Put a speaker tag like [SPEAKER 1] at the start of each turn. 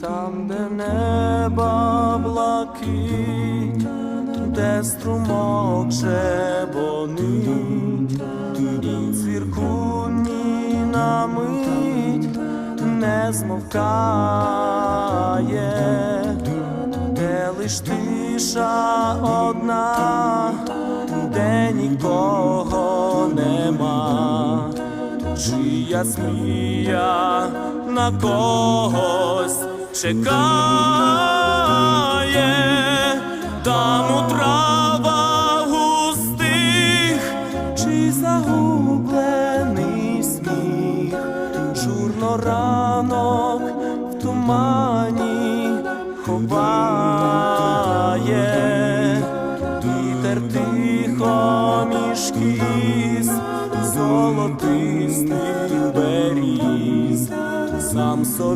[SPEAKER 1] там, де неба блакить, де струмок жебонить, цвіркуні на мить не змовкає, де лиш тиша одна, де нікого нема, чия смія на когось чекає, там у трава густих, чи загублений сміх, журно ранок в тумані ховає, вітер тихо між кіз, золотистих беріз сам собі.